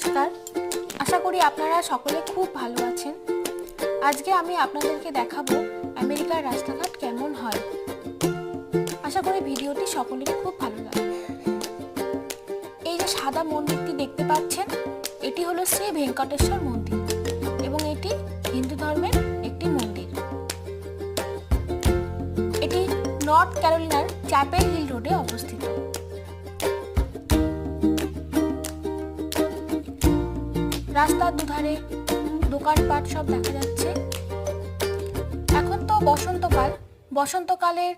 নমস্কার। আশা করি আপনারা সকলে খুব ভালো আছেন। আজকে আমি আপনাদেরকে দেখাবো আমেরিকার রাস্তাঘাট কেমন হয়। আশা করি ভিডিওটি সকলেরই খুব ভালো লাগবে। এই যে সাদা মন্দিরটি দেখতে পাচ্ছেন, এটি হলো শ্রী ভেঙ্কটেশ্বর মন্দির এবং এটি হিন্দু ধর্মের একটি মন্দির। এটি নর্থ ক্যারোলিনার চ্যাপেল হিল রোডে অবস্থিত। রাস্তার দুধারে দোকানপাট সব দেখা যাচ্ছে। এখন তো বসন্তকাল। বসন্তকালের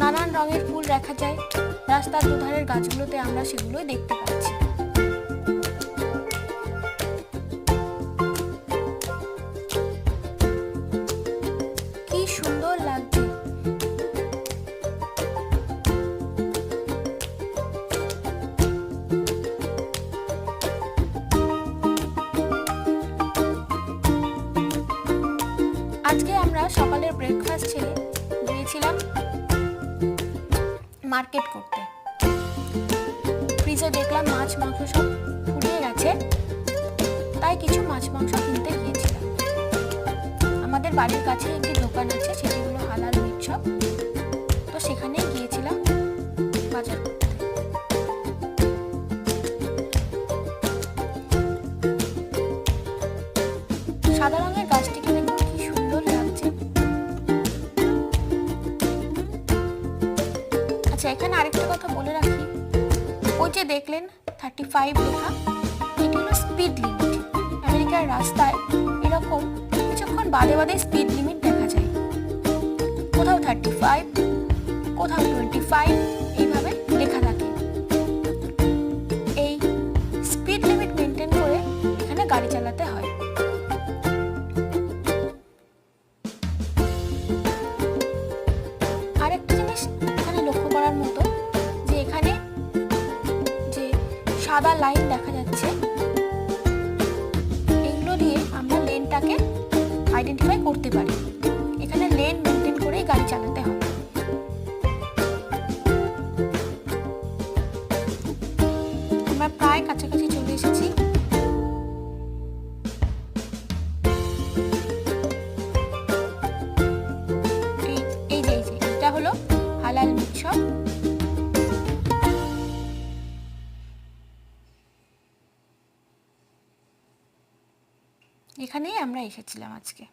নানান রঙের ফুল দেখা যায়। রাস্তার দুধারের গাছগুলোতে আমরা সেগুলোই দেখতে পাচ্ছি। আমরা সকালের ব্রেকফাস্ট ছেড়ে গিয়েছিলাম মার্কেট করতে। ফ্রিজে দেখলাম মাছ, মাংস সব ফুরিয়ে গেছে, তাই কিছু মাছ, মাংস কিনতে গিয়েছিলাম। আমাদের বাড়ির কাছে একটি দোকান আছে সেটি হলো হালাল মিট তো সেখানেই গিয়েছিলাম বাজার করতে। সাদা আচ্ছা এখানে আরেকটা কথা বলে রাখি। ওই যে দেখলেন থার্টি ফাইভ লেখা এটি হলো স্পিড লিমিট আমেরিকার রাস্তায় এরকম কিছুক্ষণ বাদে বাদে স্পিড লিমিট দেখা যায়। কোথাও থার্টি ফাইভ কোথাও টোয়েন্টি ফাইভ সাদা লাইন দেখা যাচ্ছে। এগুলো দিয়ে আমরা লেনটাকে আইডেন্টিফাই করতে পারি। এখানে লেন মেনটেন করেই গাড়ি চালাতে হবে। আমরা প্রায় কাছাকাছি চলে এসেছি। এই যে এই যে, এটা হলো হালাল মিট এখানেই আমরা এসেছিলাম আজকে।